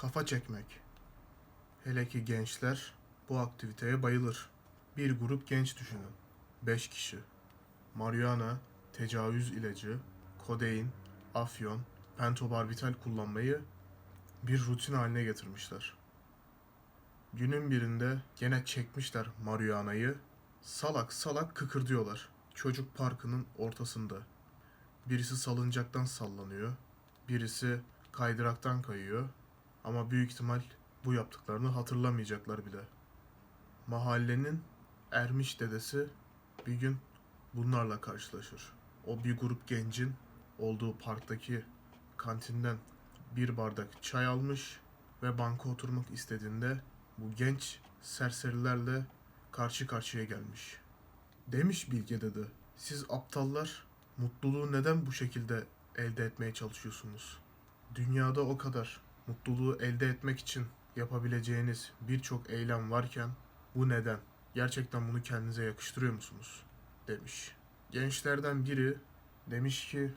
kafa çekmek. Hele ki gençler bu aktiviteye bayılır. Bir grup genç düşünün. 5 kişi. Marihuana, tecavüz ilacı, kodein, afyon, pentobarbital kullanmayı bir rutin haline getirmişler. Günün birinde gene çekmişler marihuanayı. Salak salak kıkırdıyorlar. Çocuk parkının ortasında. Birisi salıncaktan sallanıyor. Birisi kaydıraktan kayıyor. Ama büyük ihtimal bu yaptıklarını hatırlamayacaklar bile. Mahallenin ermiş dedesi bir gün bunlarla karşılaşır. O bir grup gencin olduğu parktaki kantinden bir bardak çay almış ve banka oturmak istediğinde bu genç serserilerle karşı karşıya gelmiş. Demiş Bilge dede, siz aptallar mutluluğu neden bu şekilde elde etmeye çalışıyorsunuz? Dünyada o kadar mutluluğu elde etmek için yapabileceğiniz birçok eylem varken bu neden? Gerçekten bunu kendinize yakıştırıyor musunuz? demiş. Gençlerden biri demiş ki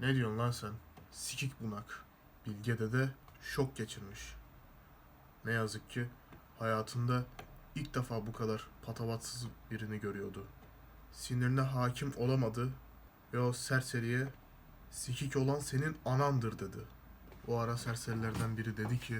ne diyorsun lan sen? Sikik bunak. Bilge dede şok geçirmiş. Ne yazık ki hayatında ilk defa bu kadar patavatsız birini görüyordu. Sinirine hakim olamadı ve o serseriye sikik olan senin anandır dedi. O ara serserilerden biri dedi ki